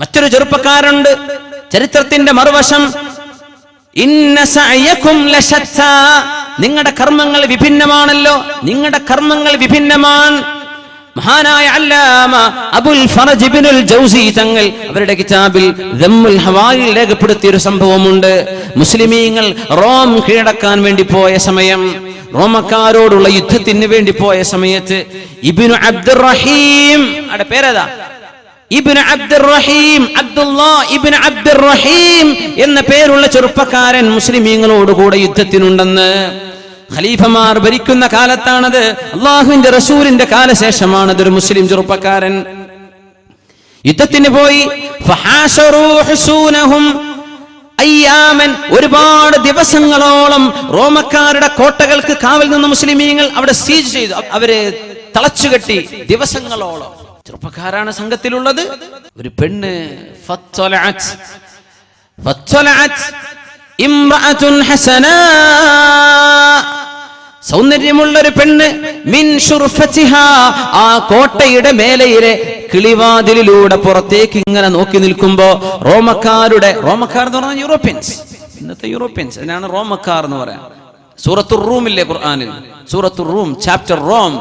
മറ്റൊരു ചെറുപ്പക്കാരുണ്ട്. ചരിത്രത്തിന്റെ മറുവശം നിങ്ങളുടെ കർമ്മങ്ങൾ വിഭിന്നമാണല്ലോ. നിങ്ങളുടെ കർമ്മങ്ങൾ വിഭിന്നമാണ്. മഹാനായ അല്ലാമ അബുൽ ഫറജ് ഇബ്നുൽ ജൗസി തങ്ങൾ അവരുടെ കിതാബിൽ ദമ്മുൽ ഹവായിൽ രേഖപ്പെടുത്തിയ ഒരു സംഭവമുണ്ട്. മുസ്ലിമീങ്ങൾ റോം കീഴടക്കാൻ വേണ്ടി പോയ സമയം റോമക്കാരോടുള്ള യുദ്ധത്തിന് വേണ്ടി പോയ സമയത്ത് ഇബ്നു അബ്ദുറഹീം അവിടെ പേരേതാ? ഇബ്നു അബ്ദുറഹീം അബ്ദുല്ലാ ഇബ്നു അബ്ദുറഹീം എന്ന പേരുള്ള ചെറുപ്പക്കാരൻ മുസ്ലിമീങ്ങളോട് കൂടെ യുദ്ധത്തിനുണ്ടെന്ന്. ഖലീഫമാർ ഭരിക്കുന്ന കാലത്താണത്. അള്ളാഹുവിന്റെ റസൂലിന്റെ കാലശേഷമാണ് ഒരു മുസ്ലിം ചെറുപ്പക്കാരൻ. യുദ്ധത്തിന് പോയി. അയ്യാമൻ ഒരുപാട് ദിവസങ്ങളോളം റോമക്കാരുടെ കോട്ടകൾക്ക് കാവൽ നിന്ന് മുസ്ലിമീങ്ങൾ അവിടെ സീജ് ചെയ്തു. അവരെ തളച്ചുകെട്ടി ദിവസങ്ങളോളം. ചെറുപ്പക്കാരാണ് സംഘത്തിലുള്ളത്. ഒരു പെണ്ണ്. സൗന്ദര്യമുള്ള ഒരു പെണ്ണ് മിൻ. ആ കോട്ടയുടെ മേലയിലെ കിളിവാതിലിലൂടെ പുറത്തേക്ക് ഇങ്ങനെ നോക്കി നിൽക്കുമ്പോ റോമക്കാരുടെ റോമക്കാർ എന്ന് പറഞ്ഞാൽ യൂറോപ്യൻസ്. ഇന്നത്തെ യൂറോപ്യൻസ് അതിനാണ് റോമക്കാർ എന്ന് പറയാം. സൂറത്തുർ റൂമില്ലേ ഖുർആാനിൽ? സൂറത്തുർ റൂം ചാപ്റ്റർ റോം.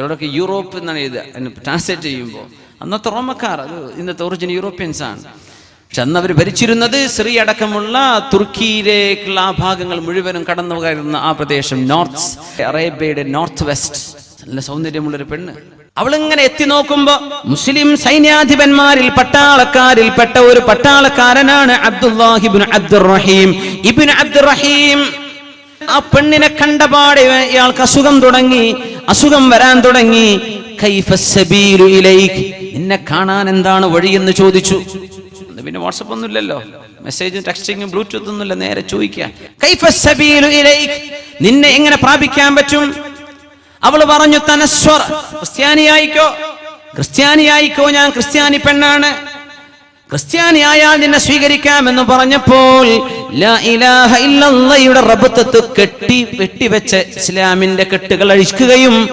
ചിലരൊക്കെ യൂറോപ്പ് എന്നാണ് എഴുതുക. ട്രാൻസ്ലേറ്റ് ചെയ്യുമ്പോൾ അന്നത്തെ റോമക്കാർ അത് ഇന്നത്തെ ഒറിജിനൽ യൂറോപ്യൻസ് ആണ്. പക്ഷെ അന്ന് അവർ ഭരിച്ചിരുന്നത് സിറി അടക്കമുള്ള തുർക്കിയിലേക്കുള്ള ആ ഭാഗങ്ങൾ മുഴുവനും കടന്നു കയറുന്ന ആ പ്രദേശം നോർത്ത് അറേബ്യയുടെ നോർത്ത് വെസ്റ്റ്. നല്ല സൗന്ദര്യമുള്ളൊരു പെണ്ണ്. അവളിങ്ങനെ എത്തി നോക്കുമ്പോ മുസ്ലിം സൈന്യാധിപന്മാരിൽ പട്ടാളക്കാരിൽ പെട്ട ഒരു പട്ടാളക്കാരനാണ് അബ്ദുല്ലാഹിബിൻ അബ്ദുറഹീം. ഇബിൻ അബ്ദുറഹീം ആ പെണ്ണിനെ കണ്ടപാടെ ഇയാൾക്ക് അസുഖം തുടങ്ങി. അസുഖം വരാൻ തുടങ്ങി. നിന്നെ കാണാൻ എന്താണ് വഴിയെന്ന് ചോദിച്ചു. പിന്നെ വാട്സപ്പ് ഒന്നും ഇല്ലല്ലോ മെസ്സേജും ടെക്സ്റ്റിങ്ങും ബ്ലൂടൂത്ത് ഒന്നുമില്ല. നേരെ ചോദിക്കുക നിന്നെ എങ്ങനെ പ്രാപിക്കാൻ പറ്റും? അവൾ പറഞ്ഞു തനസ്വർ ക്രിസ്ത്യാനിയായിക്കോ? ക്രിസ്ത്യാനിയായിക്കോ? ഞാൻ ക്രിസ്ത്യാനി പെണ്ണാണ്. ക്രിസ്ത്യാനിയായാൽ നിന്നെ സ്വീകരിക്കാമെന്ന് പറഞ്ഞപ്പോൾ ഇല്ലല്ലയുടെ റബ്ബത്ത് കെട്ടി വെട്ടിവെച്ച് ഇസ്ലാമിന്റെ കെട്ടുകൾ അഴിക്കുകയും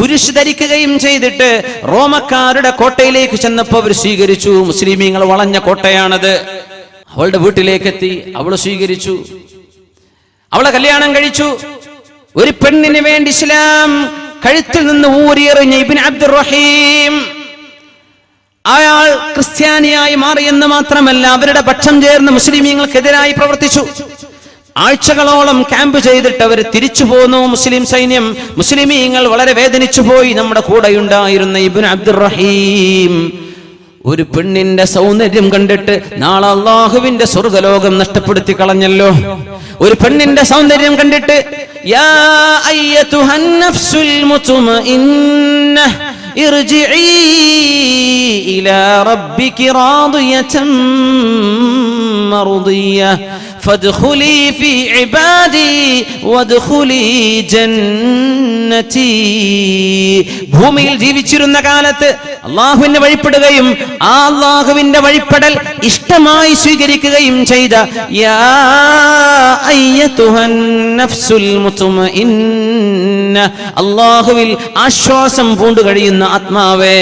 കുരിശ് ധരിക്കുകയും ചെയ്തിട്ട് റോമക്കാരുടെ കോട്ടയിലേക്ക് ചെന്നപ്പോൾ അവർ സ്വീകരിച്ചു. മുസ്ലിമീങ്ങൾ വളഞ്ഞ കോട്ടയാണത്. അവളുടെ വീട്ടിലേക്ക് എത്തി അവൾ സ്വീകരിച്ചു. അവളെ കല്യാണം കഴിച്ചു. ഒരു പെണ്ണിന് വേണ്ടി ഇസ്ലാം കഴുത്തിൽ നിന്ന് ഊരിയെറിഞ്ഞ ഇബിൻ അബ്ദുറഹീം അയാൾ ക്രിസ്ത്യാനിയായി മാറിയെന്ന് മാത്രമല്ല അവരുടെ പക്ഷം ചേർന്ന് മുസ്ലിമീങ്ങൾക്കെതിരായി പ്രവർത്തിച്ചു. ആഴ്ചകളോളം ക്യാമ്പ് ചെയ്തിട്ട് അവർ തിരിച്ചു പോന്നു മുസ്ലിം സൈന്യം. മുസ്ലിമീങ്ങൾ വളരെ വേദനിച്ചു പോയി. നമ്മുടെ കൂടെ ഉണ്ടായിരുന്ന ഇബിൻ അബ്ദുറഹീം ഒരു പെണ്ണിന്റെ സൗന്ദര്യം കണ്ടിട്ട് നാളെ അള്ളാഹുവിന്റെ സ്വർഗലോകം നഷ്ടപ്പെടുത്തി കളഞ്ഞല്ലോ. ഒരു പെണ്ണിന്റെ സൗന്ദര്യം കണ്ടിട്ട് യാ ارجعي إلى ربك راضية مرضية. فادخلي في عبادي وادخلي جنتي ഭൂമിയിൽ ജീവിച്ചിരുന്ന കാലത്ത് അള്ളാഹുവിന്റെ വഴിപ്പെടുകയും ആ അള്ളാഹുവിന്റെ വഴിപ്പെടൽ ഇഷ്ടമായി സ്വീകരിക്കുകയും ചെയ്ത യാ അയ്യതുഹൻ നഫ്സുൽ മുത്മഇന്ന അള്ളാഹുവിൽ ആശ്വാസം പൂണ്ടു കഴിയുന്ന ആത്മാവേ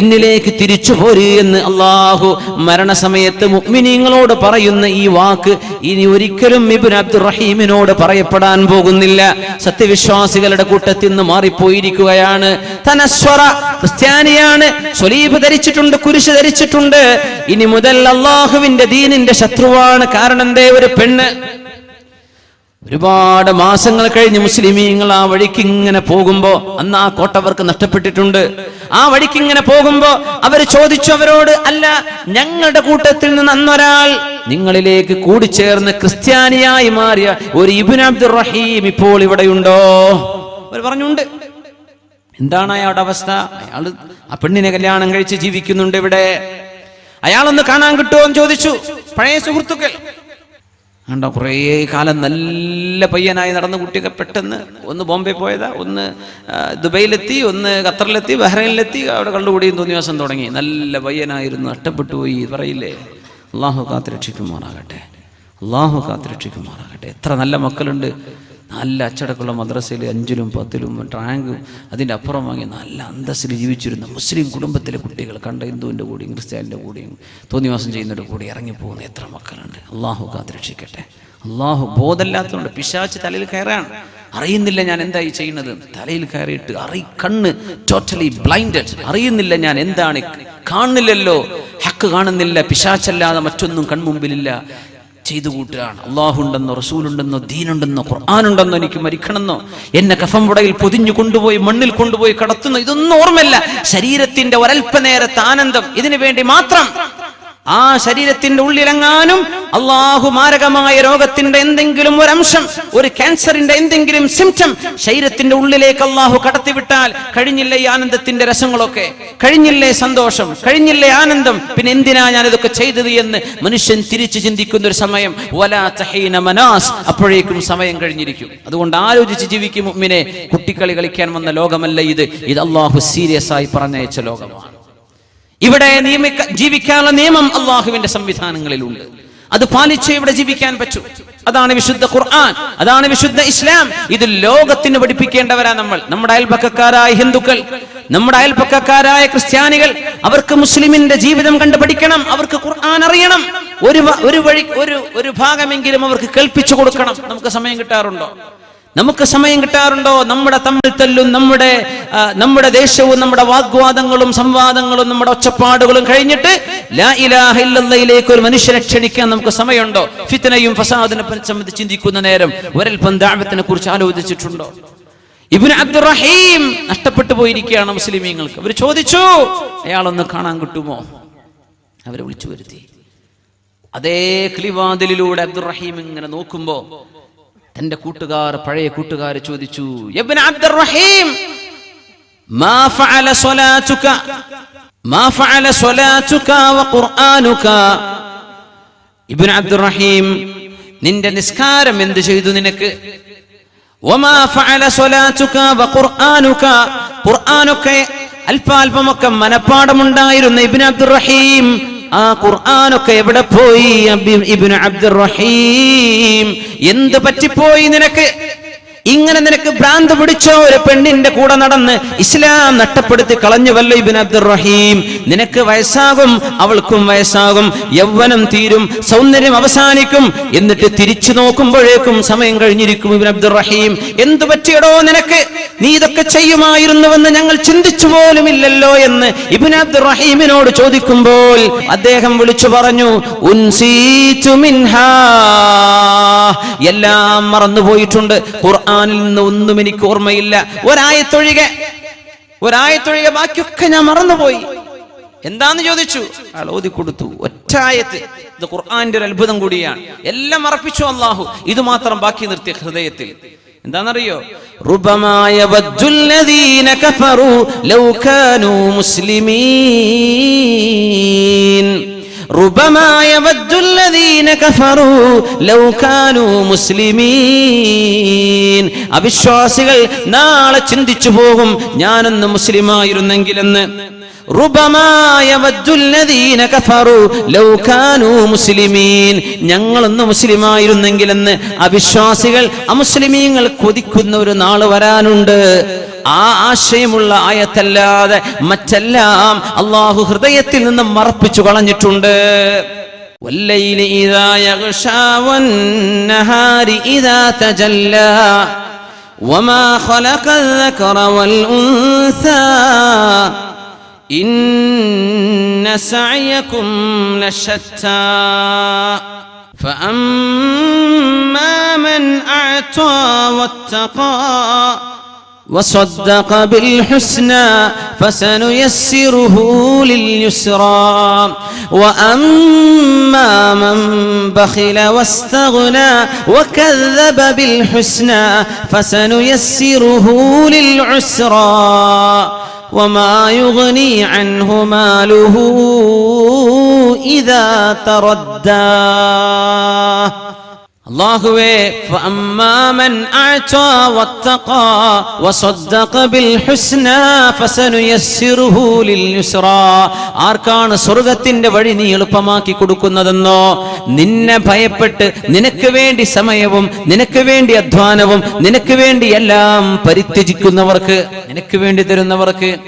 എന്നിലേക്ക് തിരിച്ചു പോര് എന്ന് അള്ളാഹു മരണസമയത്ത് മുഅ്മിനീങ്ങളോട് പറയുന്ന ഈ വാക്ക് ഇനി ഒരിക്കലും ഇബ്ൻ അബ്ദുറഹീമിനോട് പറയപ്പെടാൻ പോകുന്നില്ല. സത്യവിശ്വാസികളുടെ കൂട്ടത്തിൽ നിന്ന് മാറിപ്പോയിരിക്കുകയാണ്. തനസ്വറ ക്രിസ്ത്യാനിയാണ്. സ്വലീബ് ധരിച്ചിട്ടുണ്ട് കുരിശ് ധരിച്ചിട്ടുണ്ട്. ഇനി മുതൽ അള്ളാഹുവിന്റെ ദീനിന്റെ ശത്രുവാണ്. കാരണം എന്തേ? ഒരു പെണ്ണ്. ഒരുപാട് മാസങ്ങൾ കഴിഞ്ഞ് മുസ്ലിമീങ്ങൾ ആ വഴിക്ക് ഇങ്ങനെ പോകുമ്പോ അന്ന് ആ കോട്ട അവർക്ക് നഷ്ടപ്പെട്ടിട്ടുണ്ട്. ആ വഴിക്ക് ഇങ്ങനെ പോകുമ്പോ അവർ ചോദിച്ചു അവരോട് അല്ല ഞങ്ങളുടെ കൂട്ടത്തിൽ നിന്ന് അന്നൊരാൾ നിങ്ങളിലേക്ക് കൂടിച്ചേർന്ന് ക്രിസ്ത്യാനിയായി മാറിയ ഒരു ഇബിൻ അബ്ദുർ റഹീം ഇപ്പോൾ ഇവിടെയുണ്ടോ? അവർ പറഞ്ഞുണ്ട്. എന്താണ് അയാളുടെ അവസ്ഥ? അയാൾ ആ പെണ്ണിനെ കല്യാണം കഴിച്ച് ജീവിക്കുന്നുണ്ട് ഇവിടെ. അയാളൊന്ന് കാണാൻ കിട്ടുമോ എന്ന് ചോദിച്ചു. പഴയ സുഹൃത്തുക്കൾ. കണ്ടോ കുറേ കാലം നല്ല പയ്യനായി നടന്ന കുട്ടിയൊക്കെ പെട്ടെന്ന് ഒന്ന് ബോംബെ പോയതാ ഒന്ന് ദുബൈയിലെത്തി ഒന്ന് ഖത്തറിലെത്തി ബഹ്റൈനിലെത്തി അവിടെ കണ്ടുകൂടി തോന്നിയ ദിവസം തുടങ്ങി. നല്ല പയ്യനായിരുന്നു നഷ്ടപ്പെട്ടു പോയി പറയില്ലേ? അള്ളാഹു കാത്തിരക്ഷിക്കുമാറാകട്ടെ. അള്ളാഹു കാത്തിരക്ഷിക്കുമാറാകട്ടെ. എത്ര നല്ല മക്കളുണ്ട്. നല്ല അച്ചടക്കമുള്ള മദ്രസയിൽ അഞ്ചിലും പത്തിലും റാങ്കും അതിന്റെ അപ്പുറം വാങ്ങി നല്ല അന്തസ്സിൽ ജീവിച്ചിരുന്ന മുസ്ലിം കുടുംബത്തിലെ കുട്ടികൾ കണ്ട ഹിന്ദുവിന്റെ കൂടിയും ക്രിസ്ത്യാനിന്റെ കൂടിയും തോന്നിവാസം ചെയ്യുന്നവരുടെ കൂടെ ഇറങ്ങിപ്പോകുന്ന എത്ര മക്കളുണ്ട്. അള്ളാഹു കാത്തിരക്ഷിക്കട്ടെ അള്ളാഹു ബോധമില്ലാത്തതുകൊണ്ട് പിശാച്ച് തലയിൽ കയറാണ്. അറിയുന്നില്ല ഞാൻ എന്തായി ചെയ്യുന്നത്. തലയിൽ കയറിയിട്ട് അറി കണ്ണ് ടോട്ടലി ബ്ലൈൻഡഡ് അറിയുന്നില്ല ഞാൻ എന്താണ്. കാണുന്നില്ലല്ലോ. ഹക്ക് കാണുന്നില്ല. പിശാച്ചല്ലാതെ മറ്റൊന്നും കൺമുമ്പിലില്ല. ചെയ്തു കൂട്ടുകയാണ് അള്ളാഹുണ്ടെന്നോ റസൂലുണ്ടെന്നോ ദീനുണ്ടെന്നോ ഖുർആാനുണ്ടെന്നോ എനിക്ക് മരിക്കണമെന്നോ എന്നെ കഫംപുടയിൽ പൊതിഞ്ഞു കൊണ്ടുപോയി മണ്ണിൽ കൊണ്ടുപോയി കടത്തുന്നു ഇതൊന്നും ഓർമ്മല്ല ശരീരത്തിന്റെ ഒരൽപ്പനേരത്തെ ആനന്ദം ഇതിനു വേണ്ടി മാത്രം ആ ശരീരത്തിന്റെ ഉള്ളിലെങ്ങാനും അള്ളാഹു മാരകമായ രോഗത്തിന്റെ എന്തെങ്കിലും ഒരു അംശം ഒരു ക്യാൻസറിന്റെ എന്തെങ്കിലും സിംറ്റം ശരീരത്തിന്റെ ഉള്ളിലേക്ക് അള്ളാഹു കടത്തിവിട്ടാൽ കഴിഞ്ഞില്ലേ ആനന്ദത്തിന്റെ രസങ്ങളൊക്കെ? കഴിഞ്ഞില്ലേ സന്തോഷം? കഴിഞ്ഞില്ലേ ആനന്ദം? പിന്നെ എന്തിനാ ഞാൻ ഇതൊക്കെ ചെയ്തത് എന്ന് മനുഷ്യൻ തിരിച്ചു ചിന്തിക്കുന്ന ഒരു സമയം. വലാ തഹീന മനാസ്. അപ്പോഴേക്കും സമയം കഴിഞ്ഞിരിക്കും. അതുകൊണ്ട് ആലോചിച്ച് ജീവിക്കും മുമ്മിനെ. കുട്ടിക്കളി കളിക്കാൻ വന്ന ലോകമല്ല ഇത്. ഇത് അള്ളാഹു സീരിയസ് ആയി പറഞ്ഞയച്ച ലോകമാണ്. ഇവിടെ നിയമിക്ക ജീവിക്കാനുള്ള നിയമം അള്ളാഹുവിന്റെ സംവിധാനങ്ങളിലുണ്ട്. അത് പാലിച്ച് ഇവിടെ ജീവിക്കാൻ പറ്റൂ. അതാണ് വിശുദ്ധ ഖുർആൻ. അതാണ് വിശുദ്ധ ഇസ്ലാം. ഇത് ലോകത്തിന് പഠിപ്പിക്കേണ്ടവരാ നമ്മൾ. നമ്മുടെ അയൽപക്കക്കാരായ ഹിന്ദുക്കൾ നമ്മുടെ അയൽപക്കക്കാരായ ക്രിസ്ത്യാനികൾ അവർക്ക് മുസ്ലിമിന്റെ ജീവിതം കണ്ട് പഠിക്കണം. അവർക്ക് ഖുർആൻ അറിയണം. ഒരു ഒരു വഴി ഒരു ഒരു ഭാഗമെങ്കിലും അവർക്ക് കേൾപ്പിച്ചു കൊടുക്കണം. നമുക്ക് സമയം കിട്ടാറുണ്ടോ? നമുക്ക് സമയം കിട്ടാറുണ്ടോ? നമ്മുടെ തമ്മിൽ തല്ലും നമ്മുടെ നമ്മുടെ ദേശവും നമ്മുടെ വാഗ്വാദങ്ങളും സംവാദങ്ങളും നമ്മുടെ ഒച്ചപ്പാടുകളും കഴിഞ്ഞിട്ട് ലാ ഇലാഹ ഒരു മനുഷ്യനെ ക്ഷണിക്കാൻ നമുക്ക് സമയമുണ്ടോ? ഫിത്തനയും ഫസാദിനെ സംബന്ധിച്ച് ചിന്തിക്കുന്ന നേരം ഒരൽപ്പം ദാവത്തിനെ കുറിച്ച് ആലോചിച്ചിട്ടുണ്ടോ? ഇബിന് അബ്ദുറഹീം നഷ്ടപ്പെട്ടു പോയിരിക്കുകയാണ് മുസ്ലിമീങ്ങൾക്ക്. അവർ ചോദിച്ചു അയാളൊന്ന് കാണാൻ കിട്ടുമോ? അവരെ വിളിച്ചു വരുത്തി. അതേ കിളിവാതിലിലൂടെ അബ്ദുറഹീം ഇങ്ങനെ നോക്കുമ്പോ തന്റെ കൂട്ടുകാർ പഴയ കൂട്ടുകാർ ചോദിച്ചു "യബ്ന അബ്ദുറഹീം അബ്ദുറഹീം നിന്റെ നിസ്കാരം എന്ത് ചെയ്തു നിനക്ക്? അല്പാൽപമൊക്കെ മനപ്പാടമുണ്ടായിരുന്ന ഇബിൻ അബ്ദുറഹീം ആ ഖുർആാനൊക്കെ എവിടെ പോയി ഇബ്നു അബ്ദുറഹീം? എന്ത് പറ്റിപ്പോയി നിനക്ക്? ഇങ്ങനെ നിനക്ക് ഭ്രാന്ത് പിടിച്ചോ? ഒരു പെണ്ണിന്റെ കൂടെ നടന്ന് ഇസ്ലാം നഷ്ടപ്പെടുത്തി കളഞ്ഞുവല്ലോ ഇബിൻ അബ്ദുറഹീം. നിനക്ക് വയസ്സാകും അവൾക്കും വയസ്സാകും. യൗവനം തീരും സൗന്ദര്യം അവസാനിക്കും. എന്നിട്ട് തിരിച്ചു നോക്കുമ്പോഴേക്കും സമയം കഴിഞ്ഞിരിക്കും ഇബിൻ അബ്ദുറഹീം. എന്തു പറ്റിയടോ നിനക്ക്? നീ ഇതൊക്കെ ചെയ്യുമായിരുന്നുവെന്ന് ഞങ്ങൾ ചിന്തിച്ചു പോലുമില്ലല്ലോ എന്ന് ഇബിൻ അബ്ദുറഹീമിനോട് ചോദിക്കുമ്പോൾ അദ്ദേഹം വിളിച്ചു പറഞ്ഞു എല്ലാം മറന്നുപോയിട്ടുണ്ട്. ഖുർആനിൽ നിന്ന് ഒന്നും എനിക്ക് ഓർമ്മയില്ല. ഒരായത്തൊഴികെ ഒരായത്തൊഴികെ ബാക്കിയൊക്കെ ഞാൻ മറന്നുപോയി. എന്താന്ന് ചോദിച്ചു? അയാൾ ഓതി കൊടുത്തു. ഒറ്റായത്ത് ഇത് ഖുർആന്റെ ഒരു അത്ഭുതം കൂടിയാണ്. എല്ലാം അർപ്പിച്ചു അള്ളാഹു ഇത് മാത്രം ബാക്കി നിർത്തിയ ഹൃദയത്തിൽ. എന്താണെന്നറിയോ? റുബമായ കഫറു ലൗ മുസ്ലിമീൻ. അവിശ്വാസികൾ നാളെ ചിന്തിച്ചു പോകും ഞാനൊന്ന് മുസ്ലിമായിരുന്നെങ്കിലെന്ന്. ഞങ്ങളൊന്ന് മുസ്ലിമായിരുന്നെങ്കിലെന്ന് അവിശ്വാസികൾ അമുസ്ലിമീങ്ങൾ കൊതിക്കുന്ന ഒരു നാൾ വരാനുണ്ട്. ആ ആശയമുള്ള ആയത്തല്ലാതെ മറ്റെല്ലാം അള്ളാഹു ഹൃദയത്തിൽ നിന്ന് മറപ്പിച്ചു കളഞ്ഞിട്ടുണ്ട് والليل إذا يغشى والنهار إذا تجلى وما خلق الذكر والأنثى إن سعيكم لشتى فأما من أعطى واتقى وصدق بالحسنى فسنيسره لليسرى. وأما من بخل واستغنى وكذب بالحسنى فسنيسره للعسرى. وما يغني عنه ماله إذا تردى. ആർക്കാണ് സ്വർഗത്തിന്റെ വഴി നീ എളുപ്പമാക്കി കൊടുക്കുന്നതെന്നോ? നിന്നെ ഭയപ്പെട്ട് നിനക്ക് വേണ്ടി സമയവും നിനക്ക് വേണ്ടി അധ്വാനവും നിനക്ക് വേണ്ടി എല്ലാം പരിത്യജിക്കുന്നവർക്ക് നിനക്ക് വേണ്ടി തരുന്നവർക്ക്